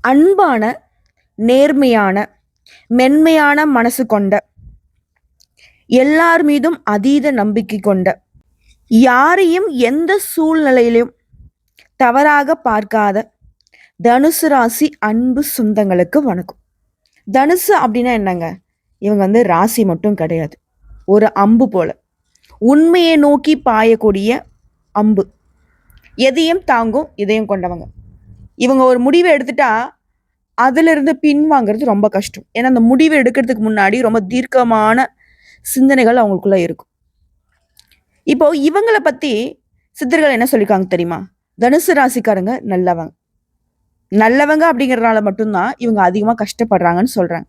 அன்பான நேர்மையான மென்மையான மனசு கொண்ட எல்லார் மீதும் அதீத நம்பிக்கை கொண்ட யாரையும் எந்த சூழ்நிலையிலும் தவறாக பார்க்காத தனுசு ராசி அன்பு சொந்தங்களுக்கு வணக்கம். தனுசு அப்படின்னா என்னங்க? இவங்க வந்து ராசி மட்டும் கிடையாது. ஒரு அம்பு போல. உண்மையை நோக்கி பாயக்கூடிய அம்பு. எதையும் தாங்கும் இதயம் கொண்டவங்க. இவங்க ஒரு முடிவை எடுத்துட்டா அதிலிருந்து பின்வாங்கிறது ரொம்ப கஷ்டம். ஏன்னா அந்த முடிவை எடுக்கிறதுக்கு முன்னாடி ரொம்ப தீர்க்கமான சிந்தனைகள் அவங்களுக்குள்ள இருக்கும். இப்போ இவங்களை பத்தி சித்தர்கள் என்ன சொல்லியிருக்காங்க தெரியுமா? தனுசு ராசிக்காரங்க நல்லவங்க. நல்லவங்க அப்படிங்கிறதுனால மட்டும்தான் இவங்க அதிகமா கஷ்டப்படுறாங்கன்னு சொல்றாங்க.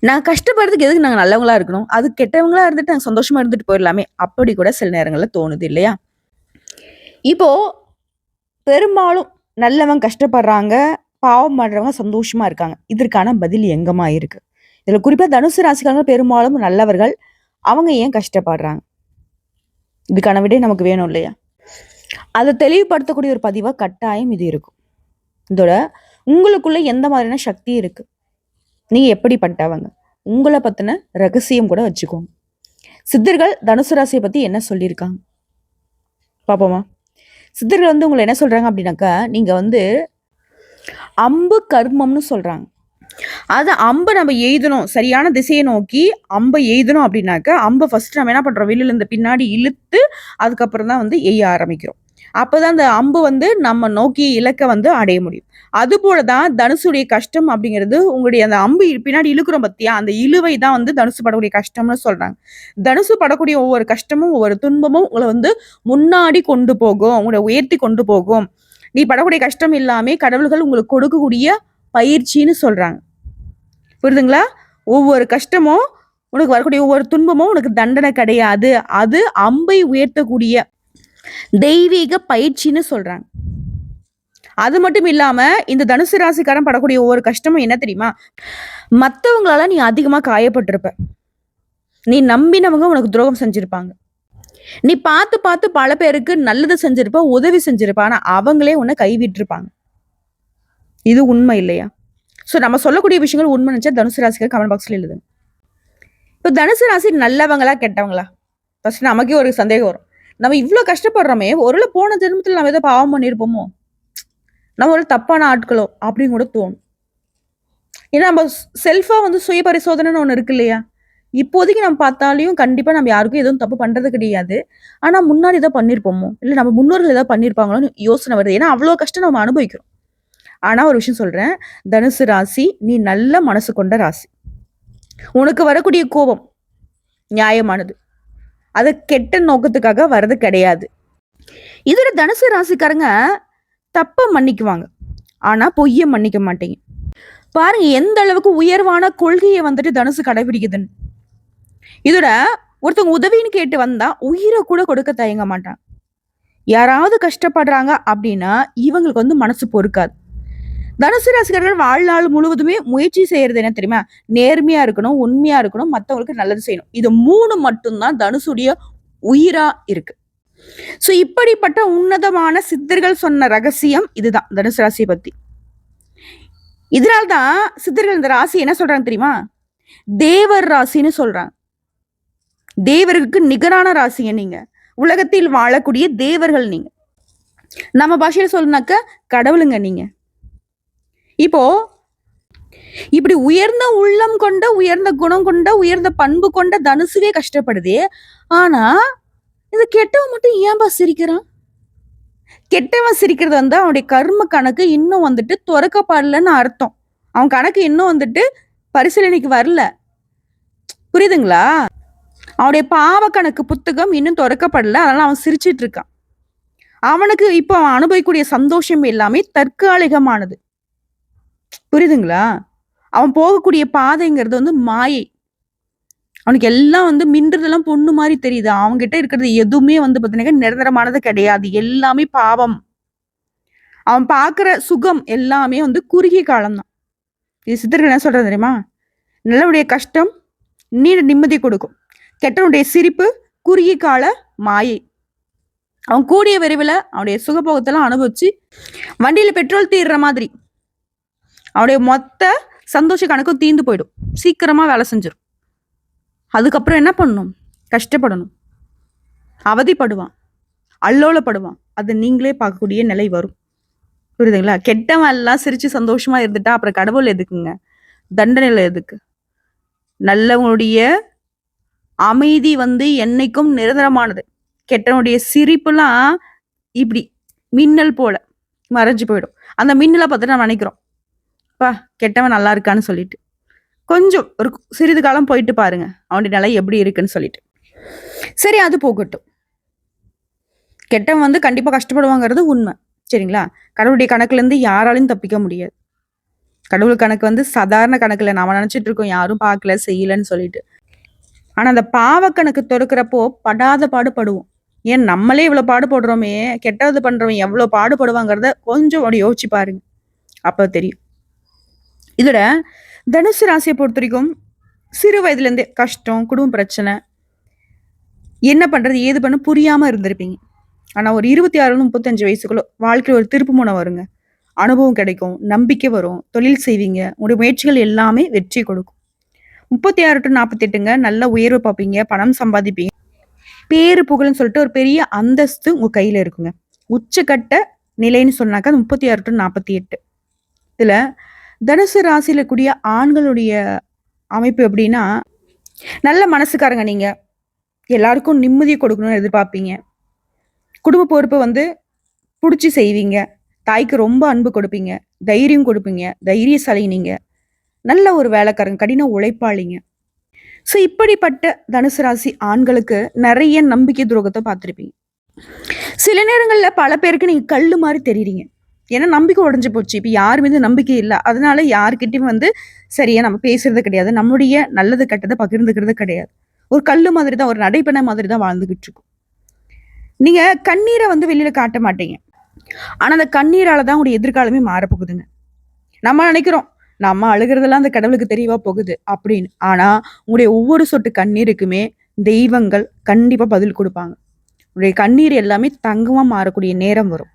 நான் கஷ்டப்படுறதுக்கு எதுக்கு நாங்கள் நல்லவங்களா இருக்கணும்? அது கெட்டவங்களா இருந்துட்டு நாங்கள் சந்தோஷமா இருந்துட்டு போயிடலாமே. அப்படி கூட சில நேரங்களில் தோணுது இல்லையா? இப்போ பெரும்பாலும் நல்லவங்க கஷ்டப்படுறாங்க பாவம் பண்ணுறவங்க சந்தோஷமா இருக்காங்க. இதற்கான பதில் எங்கம்மா இருக்கு? இதில் குறிப்பாக தனுசு ராசிக்காரங்க பெரும்பாலும் நல்லவர்கள் அவங்க ஏன் கஷ்டப்படுறாங்க? இதுக்கான விடை நமக்கு வேணும் இல்லையா? அதை தெளிவுபடுத்தக்கூடிய ஒரு பதிவாக கட்டாயம் இது இருக்கும். இதோட உங்களுக்குள்ள எந்த மாதிரியான சக்தி இருக்கு? நீங்கள் எப்படிப்பட்டவங்க? உங்களை பற்றின ரகசியம் கூட வச்சுக்கோங்க. சித்தர்கள் தனுசு ராசியை பற்றி என்ன சொல்லியிருக்காங்க? பார்ப்போமா சித்தர்கள் வந்து உங்களை என்ன சொல்கிறாங்க அப்படின்னாக்கா நீங்கள் வந்து அம்பு கர்மம்னு சொல்கிறாங்க அது அம்பை நம்ம எய்தணும் சரியான திசையை நோக்கி அம்பை எய்தணும் அப்படின்னாக்கா அம்பை ஃபர்ஸ்ட் நம்ம என்ன பண்ணுறோம் வெளியில இருந்து பின்னாடி இழுத்து அதுக்கப்புறம் தான் வந்து எய்ய ஆரம்பிக்கிறோம். அப்பதான் அந்த அம்பு வந்து நம்ம நோக்கி இலக்கை வந்து அடைய முடியும். அதுபோல தான் தனுசுடைய கஷ்டம் அப்படிங்கிறது உங்களுடைய அந்த அம்பு பின்னாடி இழுக்கிறோம் பத்தியா? அந்த இழுவை தான் வந்து தனுசு படக்கூடிய கஷ்டம்னு சொல்றாங்க. தனுசு படக்கூடிய ஒவ்வொரு கஷ்டமும் ஒவ்வொரு துன்பமும் உங்களை வந்து முன்னாடி கொண்டு போகும். உங்களை உயர்த்தி கொண்டு போகும். நீ படக்கூடிய கஷ்டம் இல்லாமே கடவுள்கள் உங்களுக்கு கொடுக்கக்கூடிய பயிற்சின்னு சொல்றாங்க. புரியுதுங்களா? ஒவ்வொரு கஷ்டமும் உனக்கு வரக்கூடிய ஒவ்வொரு துன்பமும் உனக்கு தண்டனை கிடையாது. அது அம்பை உயர்த்தக்கூடிய தெய்வீக பயிற்சின்னு சொல்றாங்க. அது மட்டும் இல்லாம இந்த தனுசு ராசிக்காரன் படக்கூடிய ஒவ்வொரு கஷ்டமும் என்ன தெரியுமா? மத்தவங்களால நீ அதிகமா காயப்பட்டிருப்ப. நீ நம்பினவங்க உனக்கு துரோகம் செஞ்சிருப்பாங்க. நீ பார்த்து பார்த்து பல பேருக்கு நல்லது செஞ்சிருப்ப உதவி செஞ்சிருப்ப ஆனா அவங்களே உன்னை கைவிட்டிருப்பாங்க. இது உண்மை இல்லையா? ஸோ நம்ம சொல்லக்கூடிய விஷயங்கள் உண்மை நினச்சா தனுசு ராசிக்கு கமெண்ட் பாக்ஸில் எழுதுங்க. இப்போ தனுசு ராசி நல்லவங்களா கெட்டவங்களா? ஃபர்ஸ்ட் நமக்கே ஒரு சந்தேகம் வரும். நம்ம இவ்வளோ கஷ்டப்படுறோமே ஒருவேளை போன ஜென்மத்தில் நம்ம எதோ பாவம் பண்ணியிருப்போமோ நம்ம ஒரு தப்பான ஆட்களோ அப்படின்னு கூட தோணும். ஏன்னா நம்ம செல்ஃபாக வந்து சுய பரிசோதனைன்னு ஒன்று இருக்கு இல்லையா? இப்போதைக்கு நம்ம பார்த்தாலையும் கண்டிப்பாக நம்ம யாருக்கும் எதுவும் தப்பு பண்ணுறது கிடையாது. ஆனால் முன்னாடி ஏதோ பண்ணியிருப்போமோ இல்லை நம்ம முன்னோர்கள் ஏதாவது பண்ணியிருப்பாங்களோன்னு யோசனை வருது. ஏன்னா அவ்வளோ கஷ்டம் நம்ம அனுபவிக்கிறோம். ஆனால் ஒரு விஷயம் சொல்கிறேன் தனுசு ராசி நீ நல்ல மனசு கொண்ட ராசி. உனக்கு வரக்கூடிய கோபம் நியாயமானது. அது கெட்ட நோக்கத்துக்காக வர்றது கிடையாது. இதோட தனுசு ராசிக்காரங்க தப்ப மன்னிக்குவாங்க. ஆனால் பொய்யை மன்னிக்க மாட்டீங்க. பாருங்க எந்த அளவுக்கு உயர்வான கொள்கையை வந்துட்டு தனுசு கடைபிடிக்குதுன்னு. இதோட ஒருத்தவங்க உதவின்னு கேட்டு வந்தா உயிரை கூட கொடுக்க தயங்க மாட்டாங்க. யாராவது கஷ்டப்படுறாங்க அப்படின்னா இவங்களுக்கு வந்து மனசு பொறுக்காது. தனுசு ராசிக்காரர்கள் வாழ்நாள் முழுவதுமே முயற்சி செய்யறது என்ன தெரியுமா? நேர்மையா இருக்கணும் உண்மையா இருக்கணும் மற்றவங்களுக்கு நல்லது செய்யணும். இது மூணு மட்டும்தான் தனுசுடைய உயிரா இருக்கு. ஸோ இப்படிப்பட்ட உன்னதமான சித்தர்கள் சொன்ன ரகசியம் இதுதான் தனுசு ராசியை பத்தி. இதனால்தான் சித்தர்கள் இந்த ராசி என்ன சொல்றாங்க தெரியுமா? தேவர் ராசின்னு சொல்றாங்க. தேவருக்கு நிகரான ராசிங்க நீங்க. உலகத்தில் வாழக்கூடிய தேவர்கள் நீங்க. நம்ம பாஷையில சொல்லணுனாக்க கடவுளுங்க நீங்க. இப்போ இப்படி உயர்ந்த உள்ளம் கொண்ட உயர்ந்த குணம் கொண்ட உயர்ந்த பண்பு கொண்ட தனுசுவே கஷ்டப்படுது. ஆனா இந்த கெட்டவன் மட்டும் ஏன்பா சிரிக்கிறான்? கெட்டவன் சிரிக்கிறது வந்து அவனுடைய கர்ம கணக்கு இன்னும் வந்துட்டு துறக்கப்படலன்னு அர்த்தம். அவன் கணக்கு இன்னும் வந்துட்டு பரிசீலனைக்கு வரல. புரியுதுங்களா? அவனுடைய பாவ கணக்கு புத்தகம் இன்னும் துறக்கப்படல. அதனால அவன் சிரிச்சிட்டு இருக்கான். அவனுக்கு இப்போ அவன் அனுபவிக்கக்கூடிய சந்தோஷம் எல்லாமே தற்காலிகமானது. புரியுதுங்களா? அவன் போகக்கூடிய பாதைங்கிறது வந்து மாயை. அவனுக்கு எல்லாம் வந்து மின்றதெல்லாம் பொண்ணு மாதிரி தெரியுது. அவங்ககிட்ட இருக்கிறது எதுவுமே வந்து பார்த்தீங்கன்னா நிரந்தரமானது கிடையாது. எல்லாமே பாவம். அவன் பார்க்குற சுகம் எல்லாமே வந்து குறுகிய காலம்தான். இது சித்தர்கள் என்ன சொல்றது தெரியுமா? நல்லவுடைய கஷ்டம் நீண்ட நிம்மதி கொடுக்கும். கெட்டவனுடைய சிரிப்பு குறுகிய கால மாயை. அவன் கூடிய விரைவில் அவனுடைய சுகபோகத்தெல்லாம் அனுபவிச்சு வண்டியில பெட்ரோல் தீர்ற மாதிரி அவனுடைய மொத்த சந்தோஷ கணக்கும் தீந்து போயிடும். சீக்கிரமாக வேலை செஞ்சிடும் அதுக்கப்புறம் என்ன பண்ணணும்? கஷ்டப்படணும். அவதிப்படுவான். அல்லோலப்படுவான். அது நீங்களே பார்க்கக்கூடிய நிலை வரும். புரியுதுங்களா? கெட்டவன் எல்லாம் சிரித்து சந்தோஷமாக இருந்துட்டா அப்புறம் கடவுள் எதுக்குங்க? தண்டனையில் எதுக்கு? நல்லவனுடைய அமைதி வந்து என்னைக்கும் நிரந்தரமானது. கெட்டவனுடைய சிரிப்புலாம் இப்படி மின்னல் போல மறைஞ்சு போயிடும். அந்த மின்னலை பார்த்துட்டு நம்ம நினைக்கிறோம். பா கெட்டவன் நல்லா இருக்கான்னு சொல்லிட்டு. கொஞ்சம் ஒரு சிறிது காலம் போயிட்டு பாருங்க. அவனுடைய நிலை எப்படி இருக்குன்னு சொல்லிட்டு. சரி அது போகட்டும். கெட்டவன் வந்து கண்டிப்பாக கஷ்டப்படுவாங்கிறது உண்மை. சரிங்களா? கடவுளுடைய கணக்குலேருந்து யாராலையும் தப்பிக்க முடியாது. கடவுள் கணக்கு வந்து சாதாரண கணக்கில் நம்ம நினச்சிட்டு இருக்கோம் யாரும் பார்க்கல செய்யலன்னு சொல்லிட்டு. ஆனால் அந்த பாவ கணக்கு திறக்கிறப்போ படாத பாடுபடுவோம். ஏன் நம்மளே இவ்வளோ பாடுபடுறோமே? கெட்டது பண்ணுறவன் எவ்வளோ பாடுபடுவாங்கிறத கொஞ்சம் அப்படி யோசிச்சு பாருங்க. அப்போ தெரியும். இதோட தனுசு ராசியை பொறுத்த வரைக்கும் சிறு வயதுலேருந்தே கஷ்டம் குடும்ப பிரச்சனை என்ன பண்ணுறது ஏது பண்ண புரியாமல் இருந்திருப்பீங்க. ஆனால் ஒரு இருபத்தி ஆறு முப்பத்தஞ்சு வயசுக்குள்ள வாழ்க்கையில் ஒரு திருப்பு முனை வருங்க. அனுபவம் கிடைக்கும் நம்பிக்கை வரும் தொழில் செய்வீங்க உங்களுடைய முயற்சிகள் எல்லாமே வெற்றி கொடுக்கும். முப்பத்தி ஆறு டு நாற்பத்தி எட்டுங்க நல்ல உயர்வு பார்ப்பீங்க பணம் சம்பாதிப்பீங்க. பேரு புகழ்னு சொல்லிட்டு ஒரு பெரிய அந்தஸ்து உங்கள் கையில் இருக்குங்க. உச்சக்கட்ட நிலைன்னு சொன்னாக்க முப்பத்தி ஆறு டு நாற்பத்தி எட்டு. இதில் தனுசு ராசியில கூடிய ஆண்களுடைய அமைப்பு எப்படின்னா நல்ல மனசுக்காரங்க நீங்க. எல்லாருக்கும் நிம்மதியை கொடுக்கணும்னு எதிர்பார்ப்பீங்க. குடும்ப பொறுப்பை வந்து பிடிச்சி செய்வீங்க. தாய்க்கு ரொம்ப அன்பு கொடுப்பீங்க. தைரியம் கொடுப்பீங்க. தைரியசாலி நீங்க. நல்ல ஒரு வேலைக்காரங்க கடின உழைப்பாளிங்க. ஸோ இப்படிப்பட்ட தனுசு ராசி ஆண்களுக்கு நிறைய நம்பிக்கை துரோகத்தை பார்த்துருப்பீங்க. சில நேரங்களில் பல பேருக்கு நீங்கள் கல் மாதிரி தெரியுறீங்க. ஏன்னா நம்பிக்கை உடஞ்சி போச்சு. இப்போ யார் மீது நம்பிக்கை இல்லை. அதனால யார்கிட்டையும் வந்து சரியா நம்ம பேசுறது கிடையாது. நம்முடைய நல்லது கெட்டதை பகிர்ந்துக்கிறது கிடையாது. ஒரு கல்லு மாதிரி தான் ஒரு நடைப்பெண மாதிரி தான் வாழ்ந்துகிட்டு இருக்கும் நீங்க கண்ணீரை வந்து வெளியில காட்ட மாட்டீங்க. ஆனா அந்த கண்ணீரால தான் உங்களுடைய எதிர்காலமே மாறப்போகுதுங்க. நம்ம நினைக்கிறோம் நம்ம அழுகிறதெல்லாம் அந்த கடவுளுக்கு தெரியவா போகுது அப்படின்னு. ஆனா உங்களுடைய ஒவ்வொரு சொட்டு கண்ணீருக்குமே தெய்வங்கள் கண்டிப்பா பதில் கொடுப்பாங்க. உங்களுடைய கண்ணீர் எல்லாமே தங்கமா மாறக்கூடிய நேரம் வரும்.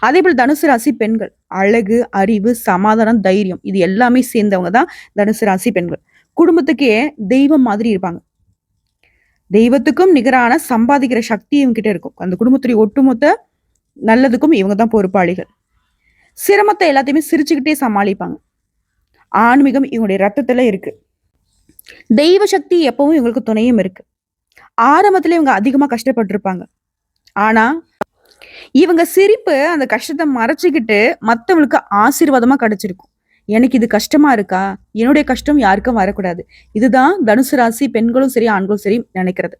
அதே போல் தனுசு ராசி பெண்கள் அழகு அறிவு சமாதானம் தைரியம் இது எல்லாமே சேர்ந்தவங்க தான் தனுசு ராசி பெண்கள். குடும்பத்துக்கே தெய்வம் மாதிரி இருப்பாங்க. தெய்வத்துக்கும் நிகரான சம்பாதிக்கிற சக்தி இவங்ககிட்ட இருக்கும். அந்த குடும்பத்துடைய ஒட்டுமொத்த நல்லதுக்கும் இவங்க தான் பொறுப்பாளிகள். சிரமத்தை எல்லாத்தையுமே சிரிச்சுக்கிட்டே சமாளிப்பாங்க. ஆன்மீகம் இவங்களுடைய ரத்தத்துல இருக்கு. தெய்வ சக்தி எப்பவும் இவங்களுக்கு துணையும் இருக்கு. ஆரம்பத்துல இவங்க அதிகமா கஷ்டப்பட்டிருப்பாங்க. ஆனா இவங்க சிரிப்பு அந்த கஷ்டத்தை மறைச்சிக்கிட்டு மற்றவங்களுக்கு ஆசீர்வாதமா கிடைச்சிருக்கும். எனக்கு இது கஷ்டமா இருக்கா? என்னுடைய கஷ்டம் யாருக்கும் வரக்கூடாது. இதுதான் தனுசு ராசி பெண்களும் சரி ஆண்களும் சரி நினைக்கிறது.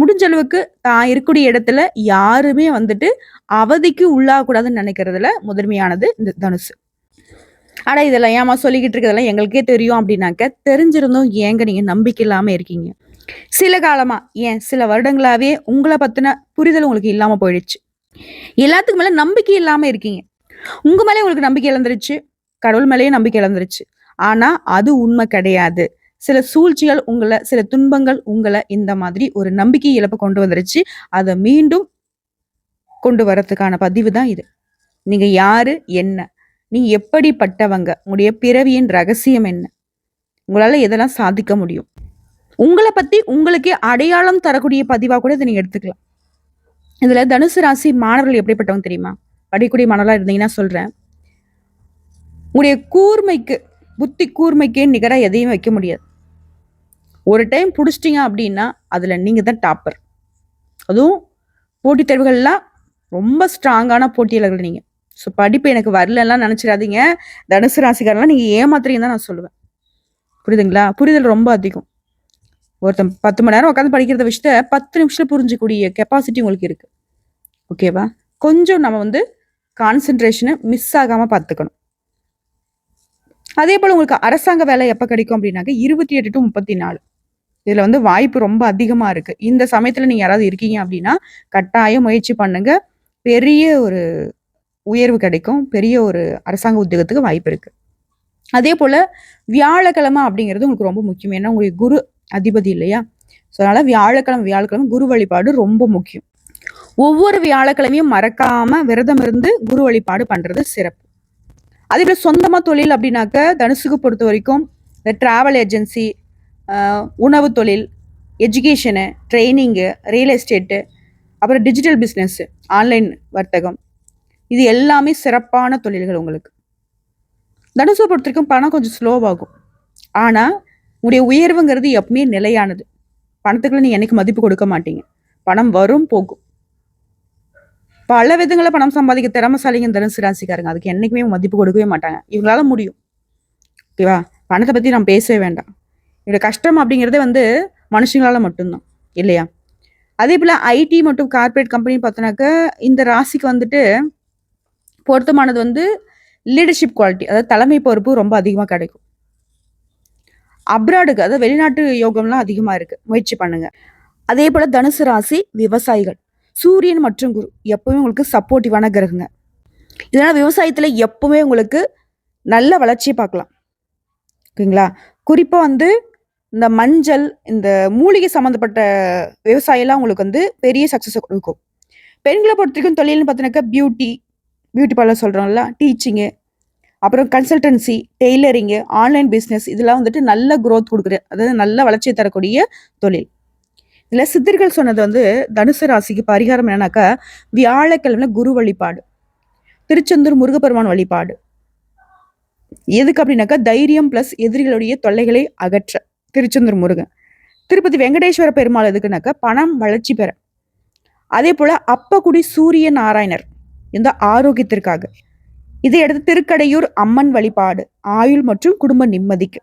முடிஞ்ச அளவுக்கு தான் இருக்கக்கூடிய இடத்துல யாருமே வந்துட்டு அவதிக்கு உள்ளாகக்கூடாதுன்னு நினைக்கிறதுல முதன்மையானது இந்த தனுசு. ஆனா இதெல்லாம் ஏமா சொல்லிக்கிட்டு இருக்கிறதெல்லாம் எங்களுக்கே தெரியும் அப்படின்னாக்க தெரிஞ்சிருந்தும் ஏங்க நீங்க நம்பிக்கை இல்லாம இருக்கீங்க. சில காலமா ஏன் சில வருடங்களாவே உங்களை பத்தின புரிதல் உங்களுக்கு இல்லாம போயிடுச்சு. எல்லாத்துக்கு மேல நம்பிக்கை இல்லாம இருக்கீங்க. உங்க மேலே உங்களுக்கு நம்பிக்கை இழந்துருச்சு. கடவுள் மேலேயே நம்பிக்கை இழந்துருச்சு. ஆனா அது உண்மை கிடையாது. சில சூழ்ச்சிகள் உங்களை சில துன்பங்கள் உங்களை இந்த மாதிரி ஒரு நம்பிக்கை இழப்பு கொண்டு வந்துருச்சு. அதை மீண்டும் கொண்டு வரதுக்கான பதிவு தான் இது. நீங்க யாரு என்ன? நீங்க எப்படிப்பட்டவங்க? உங்களுடைய பிறவியின் ரகசியம் என்ன? உங்களால எதெல்லாம் சாதிக்க முடியும்? உங்களை பத்தி உங்களுக்கே அடையாளம் தரக்கூடிய பதிவா கூட இதை நீங்க எடுத்துக்கலாம். இதுல தனுசு ராசி மாணவர்கள் எப்படிப்பட்டவங்க தெரியுமா? படிக்கூடிய மாணவர்களா இருந்தீங்கன்னா சொல்றேன். உங்களுடைய கூர்மைக்கு புத்தி கூர்மைக்கே நிகரா எதையும் வைக்க முடியாது. ஒரு டைம் பிடிச்சிட்டிங்க அப்படின்னா அதுல நீங்க தான் டாப்பர் அதுவும் போட்டித் தேர்வுகள்லாம் ரொம்ப ஸ்ட்ராங்கான போட்டியாளர்கள் நீங்க. ஸோ படிப்பு எனக்கு வரலலாம் நினைச்சிடாதீங்க. தனுசு ராசிக்காரெல்லாம் நீங்க ஏமாத்துறீங்க தான் நான் சொல்லுவேன். புரியுதுங்களா? புரிதல் ரொம்ப அதிகம். ஒருத்தன் பத்து மணி நேரம் உட்காந்து படிக்கிறத விஷயத்த பத்து நிமிஷத்தில் புரிஞ்சிக்கூடிய கெப்பாசிட்டி உங்களுக்கு இருக்கு. ஓகேவா கொஞ்சம் நம்ம வந்து கான்சென்ட்ரேஷனை மிஸ் ஆகாமல் பார்த்துக்கணும். அதே போல் உங்களுக்கு அரசாங்க வேலை எப்போ கிடைக்கும் அப்படின்னாக்க இருபத்தி எட்டு டு முப்பத்தி நாலு. இதில் வந்து வாய்ப்பு ரொம்ப அதிகமாக இருக்கு. இந்த சமயத்தில் நீங்கள் யாராவது இருக்கீங்க அப்படின்னா கட்டாயம் முயற்சி பண்ணுங்க. பெரிய ஒரு உயர்வு கிடைக்கும். பெரிய ஒரு அரசாங்க உத்தியோகத்துக்கு வாய்ப்பு இருக்கு. அதே போல் வியாழக்கிழமை அப்படிங்கிறது உங்களுக்கு ரொம்ப முக்கியம். ஏன்னா உங்களுக்கு குரு அதிபதி இல்லையா? ஸோ அதனால வியாழக்கிழமை வியாழக்கிழமை குரு வழிபாடு ரொம்ப முக்கியம். ஒவ்வொரு வியாழக்கிழமையும் மறக்காம விரதம் இருந்து குரு வழிபாடு பண்றது சிறப்பு. அதே போல் சொந்தமாக தொழில் அப்படின்னாக்க தனுசுக்கு பொறுத்த வரைக்கும் இந்த ட்ராவல் ஏஜென்சி உணவு தொழில் எஜுகேஷனு ட்ரைனிங்கு ரியல் எஸ்டேட்டு அப்புறம் டிஜிட்டல் பிஸ்னஸ்ஸு ஆன்லைன் வர்த்தகம். இது எல்லாமே சிறப்பான தொழில்கள் உங்களுக்கு. தனுசை பொறுத்த வரைக்கும் பணம் கொஞ்சம் ஸ்லோவாகும் ஆனால் உங்களுடைய உயர்வுங்கிறது எப்பவுமே நிலையானது. பணத்துக்குள்ள நீங்கள் என்னைக்கு மதிப்பு கொடுக்க மாட்டீங்க. பணம் வரும் போகும். பல விதங்களை பணம் சம்பாதிக்க திறமசாலிங்க தனுசு ராசிக்காரங்க. அதுக்கு என்றைக்குமே மதிப்பு கொடுக்கவே மாட்டாங்க. இவங்களால முடியும். ஓகேவா? பணத்தை பற்றி நான் பேசவே வேண்டாம். என்னோட கஷ்டம் அப்படிங்கிறதே வந்து மனுஷங்களால் மட்டும்தான். இல்லையா? அதே போல் ஐடி மற்றும் கார்ப்பரேட் கம்பெனி பார்த்தோன்னாக்க இந்த ராசிக்கு வந்துட்டு பொருத்தமானது வந்து லீடர்ஷிப் குவாலிட்டி. அதாவது தலைமை பொறுப்பு ரொம்ப அதிகமாக கிடைக்கும். அப்ராடுக்கு அதாவது வெளிநாட்டு யோகம்லாம் அதிகமாக இருக்கு. முயற்சி பண்ணுங்க. அதே போல் தனுசு ராசி விவசாயிகள். சூரியன் மற்றும் குரு எப்பவுமே உங்களுக்கு சப்போர்ட்டிவான கிரகங்க. இதனால் விவசாயத்தில் எப்பவுமே உங்களுக்கு நல்ல வளர்ச்சியை பார்க்கலாம். ஓகேங்களா? குறிப்பாக வந்து இந்த மஞ்சள் இந்த மூலிகை சம்மந்தப்பட்ட விவசாயம்லாம் உங்களுக்கு வந்து பெரிய சக்ஸஸ் கொடுக்கும். பெண்களை பொறுத்த வரைக்கும் தொழில்னு பார்த்தீங்கன்னாக்கா பியூட்டி பியூட்டி பார்லர் சொல்கிறோம்ல டீச்சிங்கு அப்புறம் கன்சல்டன்சி டெய்லரிங்கு ஆன்லைன் பிஸ்னஸ் இதெல்லாம் வந்துட்டு நல்ல க்ரோத் கொடுக்குற அதாவது நல்ல வளர்ச்சியை தரக்கூடிய தொழில். இதில் சித்தர்கள் சொன்னது வந்து தனுசு ராசிக்கு பரிகாரம் என்னன்னாக்கா வியாழக்கிழமை குரு வழிபாடு திருச்செந்தூர் முருகப்பெருமான் வழிபாடு. எதுக்கு அப்படின்னாக்கா தைரியம் ப்ளஸ் எதிரிகளுடைய தொல்லைகளை அகற்ற திருச்செந்தூர் முருகன். திருப்பதி வெங்கடேஸ்வர பெருமாள் எதுக்குனாக்கா பணம் வளர்ச்சி பெற. அதே போல் அப்பகுடி சூரிய நாராயணர் இந்த ஆரோக்கியத்திற்காக. இதையடுத்து திருக்கடையூர் அம்மன் வழிபாடு ஆயுள் மற்றும் குடும்ப நிம்மதிக்கு.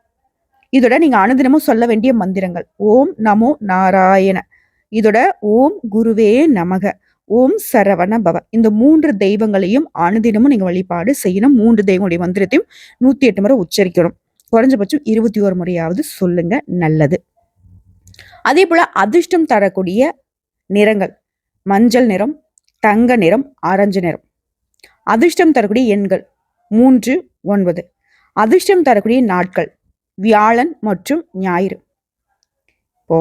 இதோட நீங்க அனுதினமும் சொல்ல வேண்டிய மந்திரங்கள். ஓம் நமோ நாராயண. இதோட ஓம் குருவே நமக. ஓம் சரவண பவ. இந்த மூன்று தெய்வங்களையும் அனுதினமும் நீங்க வழிபாடு செய்யணும். மூன்று தெய்வங்களுடைய மந்திரத்தையும் நூத்தி எட்டு முறை உச்சரிக்கணும். குறைஞ்சபட்சம் இருபத்தி ஒரு முறையாவது சொல்லுங்க. நல்லது. அதே போல அதிர்ஷ்டம் தரக்கூடிய நிறங்கள். மஞ்சள் நிறம் தங்க நிறம் ஆரஞ்சு நிறம். அதிர்ஷ்டம் தரக்கூடிய எண்கள் மூன்று ஒன்பது. அதிர்ஷ்டம் தரக்கூடிய நாட்கள் வியாழன் மற்றும் ஞாயிறு. இப்போ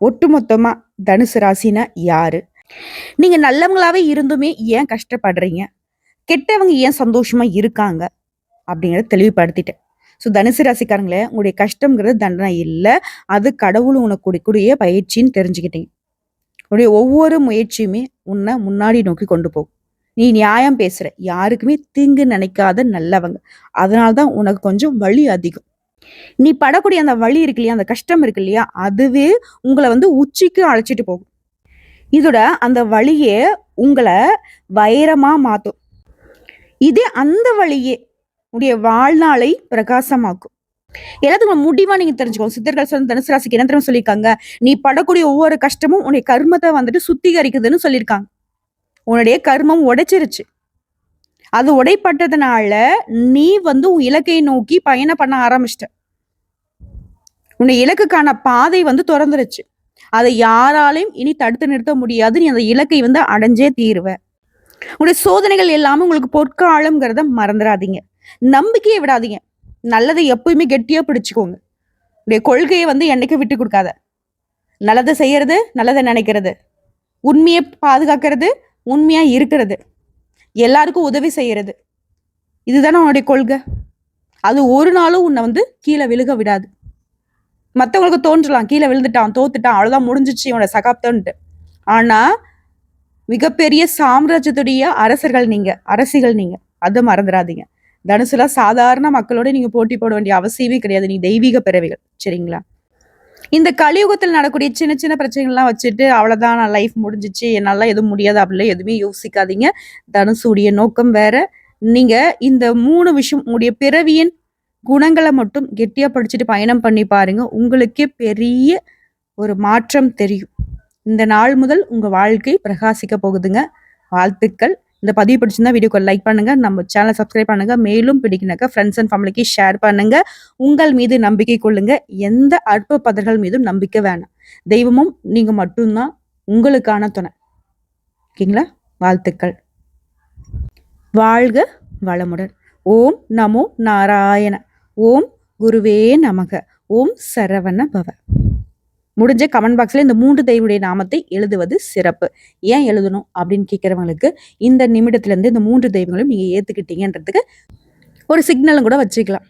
ஒட்டுமொத்தமா தனுசு ராசினா யாரு? நீங்க நல்லவங்களாவே இருந்துமே ஏன் கஷ்டப்படுறீங்க? கெட்டவங்க ஏன் சந்தோஷமா இருக்காங்க? அப்படிங்கிறத தெளிவுபடுத்திட்டேன். ஸோ தனுசு ராசிக்காரங்களே உங்களுடைய கஷ்டங்கிறது தண்டனை இல்லை. அது கடவுள் உனக்கு கொடுக்கக்கூடிய பயிற்சின்னு தெரிஞ்சுக்கிட்டீங்க. உன்னுடைய ஒவ்வொரு முயற்சியுமே உன்னை முன்னாடி நோக்கி கொண்டு போகும். நீ நியாயம் பேசுற. யாருக்குமே தீங்கு நினைக்காத நல்லவங்க. அதனால தான் உனக்கு கொஞ்சம் வலி அதிகம். நீ படக்கூடிய அந்த வழி இருக்கு இல்லையா அந்த கஷ்டம் இருக்கு இல்லையா அதுவே உங்களை வந்து உச்சிக்கு அழைச்சிட்டு போகும். இதோட அந்த வழியே உங்களை வைரமா மாத்தும். இதே அந்த வழியே உடைய வாழ்நாளை பிரகாசமாக்கும். எல்லாத்துக்கும் முடிவா நீங்க தெரிஞ்சுக்கோங்க. சித்தர்கள் சொன்ன தனுசு ராசிக்கு என்ன தெரியுமா சொல்லியிருக்காங்க? நீ படக்கூடிய ஒவ்வொரு கஷ்டமும் உன்னுடைய கர்மத்தை வந்துட்டு சுத்திகரிக்குதுன்னு சொல்லியிருக்காங்க. உன்னுடைய கர்மம் உடைச்சிருச்சு. அது உடைப்பட்டதுனால நீ வந்து உன் இலக்கை நோக்கி பயணம் பண்ண ஆரம்பிச்சிட்ட. உன்னுடைய இலக்குக்கான பாதை வந்து திறந்துருச்சு. அதை யாராலையும் இனி தடுத்து நிறுத்த முடியாது. நீ அந்த இலக்கை வந்து அடைஞ்சே தீருவ. உங்களுடைய சோதனைகள் எல்லாமே உங்களுக்கு பொற்காலம்ங்கிறத மறந்துடாதீங்க. நம்பிக்கையை விடாதீங்க. நல்லதை எப்பயுமே கெட்டியா பிடிச்சுக்கோங்க. உடைய கொள்கையை வந்து என்னைக்கு விட்டு கொடுக்காத. நல்லதை செய்யறது நல்லதை நினைக்கிறது. உண்மையை பாதுகாக்கிறது உண்மையா இருக்கிறது. எல்லாருக்கும் உதவி செய்யறது. இதுதானே உன்னுடைய கொள்கை. அது ஒரு நாளும் உன்னை வந்து கீழே விழுக விடாது. மற்றவங்களுக்கு தோன்றலாம். கீழே விழுந்துட்டான் தோத்துட்டான் அவ்வளோதான் முடிஞ்சிச்சு இவனோட சகாப்தம்ன்ட்டு. ஆனால் மிகப்பெரிய சாம்ராஜ்யத்துடைய அரசர்கள் நீங்க அரசிகள் நீங்க அதை மறந்துடாதீங்க. தனுசுல சாதாரண மக்களோட நீங்க போட்டி போட வேண்டிய அவசியமே கிடையாது. நீ தெய்வீக பிறவிகள். சரிங்களா? இந்த கலியுகத்தில் நடக்கூடிய சின்ன சின்ன பிரச்சனைகள்லாம் வச்சுட்டு அவ்வளோதான் நான் லைஃப் முடிஞ்சிச்சு. என்னால் எதுவும் முடியாது அப்படிலாம் எதுவுமே யோசிக்காதீங்க. தனுசுடைய நோக்கம் வேற. நீங்கள் இந்த மூணு விஷயம் உங்களுடைய பிறவியின் குணங்களை மட்டும் கெட்டியாக படிச்சுட்டு பயணம் பண்ணி பாருங்க. உங்களுக்கே பெரிய ஒரு மாற்றம் தெரியும். இந்த நாள் முதல் உங்கள் வாழ்க்கை பிரகாசிக்க போகுதுங்க. வாழ்த்துக்கள். இந்த பதிவு பிடிச்சிருந்தா வீடியோக்கு லைக் பண்ணுங்க. நம்ம சேனலை சப்ஸ்கிரைப் பண்ணுங்க. மேலும் பிடிக்கினாக்க ஃப்ரெண்ட்ஸ் அண்ட் ஃபேமிலிக்கு ஷேர் பண்ணுங்க. உங்கள் மீது நம்பிக்கை கொள்ளுங்க. எந்த அற்ப பதர்கள் மீதும் நம்பிக்கை வேணாம். தெய்வமும் நீங்க மட்டும்தான் உங்களுக்கான துணை. ஓகேங்களா? வாழ்த்துக்கள். வாழ்க வளமுடன். ஓம் நமோ நாராயண. ஓம் குருவே நமக. ஓம் சரவண பவ. முடிஞ்ச கமெண்ட் பாக்ஸ்ல இந்த மூன்று தெய்வனுடைய நாமத்தை எழுதுவது சிறப்பு. ஏன் எழுதணும் அப்படின்னு கேட்குறவங்களுக்கு இந்த நிமிடத்துல இருந்து இந்த மூன்று தெய்வங்களும் நீங்க ஏத்துக்கிட்டீங்கன்றதுக்கு ஒரு சிக்னலும் கூட வச்சுக்கலாம்.